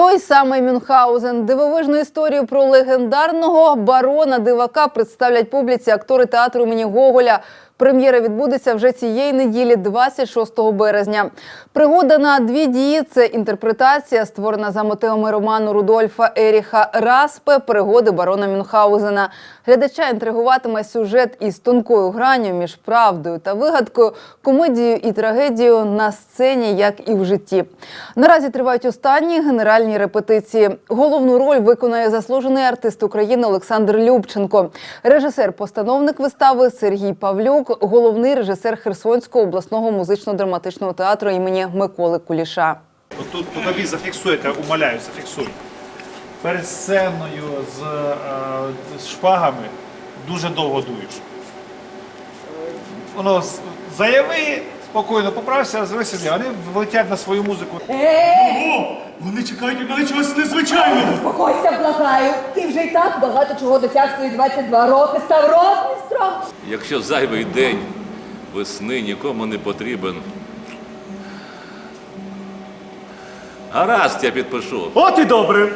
Той самий Мюнхгаузен. Дивовижну історію про легендарного барона дивака представлять публіці актори театру імені Гоголя. Прем'єра відбудеться вже цієї неділі, 26 березня. Пригода на дві дії це інтерпретація, створена за мотивами роману Рудольфа Еріха Распе Пригоди барона Мюнхгаузена. Глядача інтригуватиме сюжет із тонкою гранню між правдою та вигадкою, комедією і трагедією на сцені, як і в житті. Наразі тривають останні генеральні репетиції. Головну роль виконує заслужений артист України Олександр Любченко, режисер-постановник вистави Сергій Павлюк, головний режисер Херсонського обласного музично-драматичного театру імені Миколи Куліша. Тут тобі зафіксуйте, умоляю, зафіксуй. Перед сценою з, е, з шпагами дуже довго дуєш. Воно заяви, спокійно поправся, звери вони влетять на свою музику. О, вони чекають від мене чогось незвичайного. Спокойся, вже й так багато чого досяг свої 22 роки, став ротмістром. Якщо зайвий день весни нікому не потрібен. Гаразд, я підпишу. От і добре.